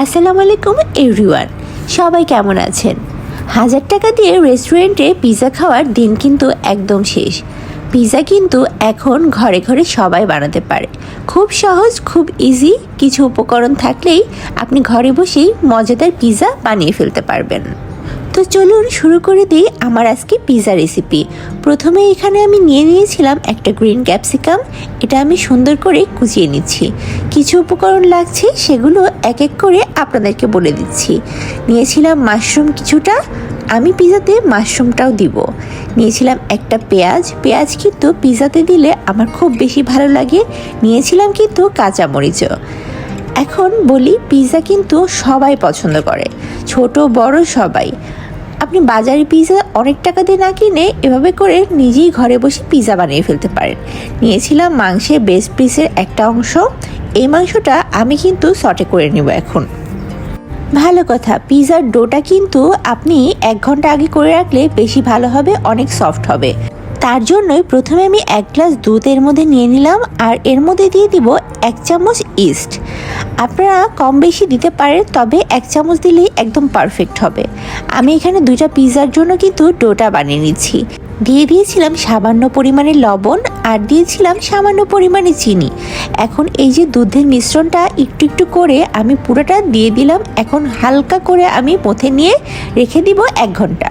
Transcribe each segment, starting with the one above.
আসসালামু আলাইকুম এভরিওয়ান সবাই কেমন আছেন? হাজার টাকা দিয়ে রেস্টুরেন্টে পিৎজা খাওয়ার দিন কিন্তু একদম শেষ। পিৎজা কিন্তু এখন ঘরে ঘরে সবাই বানাতে পারে। খুব সহজ, খুব ইজি কিছু উপকরণ থাকলেই আপনি ঘরে বসেই মজাদার পিৎজা বানিয়ে ফেলতে পারবেন। তো চলুন শুরু করে দিই আমার আজকে পিৎজা রেসিপি প্রথমে এখানে আমি নিয়ে নিয়েছিলাম একটা গ্রিন ক্যাপসিকাম এটা আমি সুন্দর করে কুচিয়ে নিচ্ছি। কিছু উপকরণ লাগছে, সেগুলো এক এক করে আপনাদেরকে বলে দিচ্ছি। নিয়েছিলাম মাশরুম কিছুটা, আমি পিজাতে মাশরুমটাও দিব। নিয়েছিলাম একটা পেঁয়াজ পেঁয়াজ কিন্তু পিজাতে দিলে আমার খুব বেশি ভালো লাগে। নিয়েছিলাম কিন্তু কাঁচামরিচও এখন বলি, পিজা কিন্তু সবাই পছন্দ করে, ছোট, বড় সবাই। আপনি বাজারে পিৎজা অনেক টাকা দিয়ে না কিনে এভাবে করে নিজেই ঘরে বসে পিৎজা বানিয়ে ফেলতে পারেন। নিয়েছিলাম মাংসের বেস্ট পিসের একটা অংশ। এই মাংসটা আমি কিন্তু সটে করে নেব এখন। ভালো কথা পিৎজার ডোটা কিন্তু আপনি এক ঘণ্টা আগে করে রাখলে বেশি ভালো হবে, অনেক সফট হবে। তার জন্যই প্রথমে আমি এক গ্লাস দুধ এর মধ্যে নিয়ে নিলাম আর এর মধ্যে দিয়ে দিব এক চামচ ইস্ট। আপনারা কম বেশি দিতে পারেন, তবে এক চামচ দিলেই একদম পারফেক্ট হবে। আমি এখানে দুইটা পিৎজার জন্য কিন্তু ডোটা বানিয়ে নিচ্ছি। দিয়ে দিয়েছিলাম সামান্য পরিমাণে লবণ আর দিয়েছিলাম সামান্য পরিমাণে চিনি। এখন এই যে দুধের মিশ্রণটা একটু একটু করে আমি পুরোটা দিয়ে দিলাম। এখন হালকা করে আমি মথে নিয়ে রেখে দিব এক ঘণ্টা।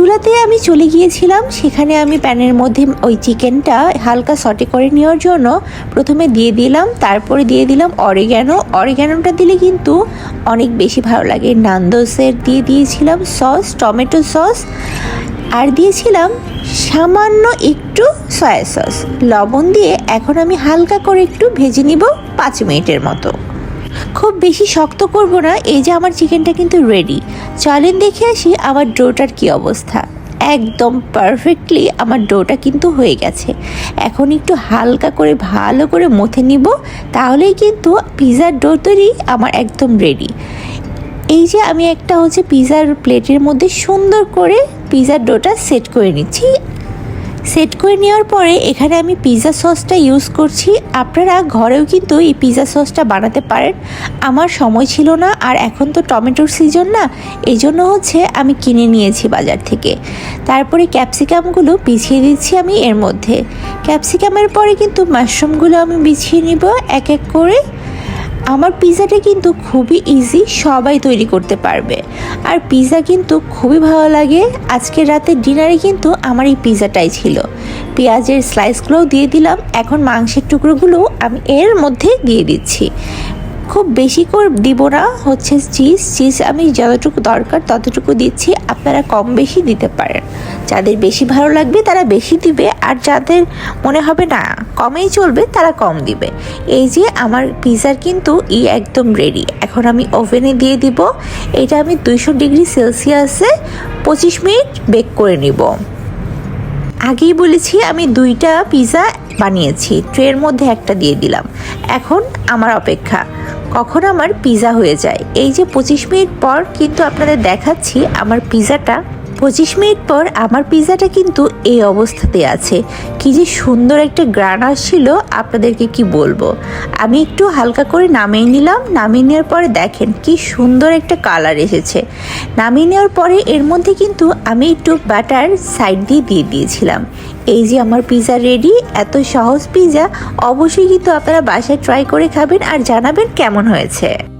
চুলাতে আমি চলে গিয়েছিলাম, সেখানে আমি প্যানের মধ্যে ওই চিকেনটা হালকা সটে করে নেওয়ার জন্য প্রথমে দিয়ে দিলাম, তারপরে দিয়ে দিলাম অরিগ্যানো অরিগ্যানোটা দিলে কিন্তু অনেক বেশি ভালো লাগে। নান্দোসের দিয়ে দিয়েছিলাম সস টমেটো সস আর দিয়েছিলাম সামান্য একটু সয়া সস লবণ দিয়ে এখন আমি হালকা করে একটু ভেজে নিব পাঁচ মিনিটের মতো। খুব বেশি শক্ত করব না, এই যে আমার চিকেনটা কিন্তু রেডি চলেন দেখে আসি আমার ডোটার কি অবস্থা। একদম পারফেক্টলি আমার ডোটা কিন্তু হয়ে গেছে। এখন একটু হালকা করে, ভালো করে মথে নিব, তাহলেই কিন্তু পিৎজার ডো তৈরি আমার একদম রেডি এই যে আমি একটা হচ্ছে পিৎজার প্লেটের মধ্যে সুন্দর করে পিৎজার ডোটা সেট করে নিচ্ছি। সেট করে নেওয়ার পরে এখানে আমি পিৎজা সসটা ইউজ করছি। আপনারা ঘরেও কিন্তু এই পিৎজা সসটা বানাতে পারেন। আমার সময় ছিল না আর এখন তো টমেটোর সিজন না এই জন্য হচ্ছে আমি কিনে নিয়েছি বাজার থেকে। তারপরে ক্যাপসিকামগুলো বিছিয়ে দিচ্ছি আমি এর মধ্যে। ক্যাপসিকামের পরে কিন্তু মাশরুমগুলো আমি বিছিয়ে নিব, এক এক করে। আমার পিৎজাটা কিন্তু খুবই ইজি সবাই তৈরি করতে পারবে। আর পিৎজা কিন্তু খুবই ভালো লাগে। আজকে রাতে ডিনারে কিন্তু আমার এই পিৎজাটাই ছিল। পেঁয়াজের স্লাইসগুলোও দিয়ে দিলাম। এখন মাংসের টুকরোগুলো আমি এর মধ্যে দিয়ে দিচ্ছি। খুব বেশি করে দিব না। হচ্ছে চিজ চিজ আমি যতটুকু দরকার ততটুকু দিচ্ছি। আপনারা কম বেশি দিতে পারেন। যাদের বেশি ভালো লাগবে তারা বেশি দিবে। আর যাদের মনে হবে না, কমেই চলবে, তারা কম দিবে। এই যে আমার পিৎজার কিন্তু ই একদম রেডি এখন আমি ওভেনে দিয়ে দিব। এটা আমি দুইশো ডিগ্রি সেলসিয়াসে পঁচিশ মিনিট বেক করে নিব। আগেই বলেছি আমি দুইটা পিৎজা বানিয়েছি। ট্রের মধ্যে একটা দিয়ে দিলাম। এখন আমার অপেক্ষা। কখন আমার পিজা হয়ে যায়? এই যে পঁচিশ মিনিট পর কিন্তু আপনাদের দেখাচ্ছি আমার পিৎজাটা পঁচিশ মিনিট পর আমার পিৎজাটা কিন্তু এই অবস্থাতে আছে। কি যে সুন্দর একটা গ্রান আসছিল, আপনাদেরকে কি বলব? আমি একটু হালকা করে নামিয়ে নিলাম, নামিয়ে নেওয়ার পরে দেখেন কি সুন্দর একটা কালার এসেছে। নামিয়ে নেওয়ার পরে এর মধ্যে কিন্তু আমি একটু বাটার সাইড দিয়ে দিয়ে দিয়েছিলাম। এই যে আমার পিৎজা রেডি, এত সহজ পিৎজা, অবশ্যই কিন্তু আপনারা বাসায় ট্রাই করে খাবেন আর জানাবেন কেমন হয়েছে।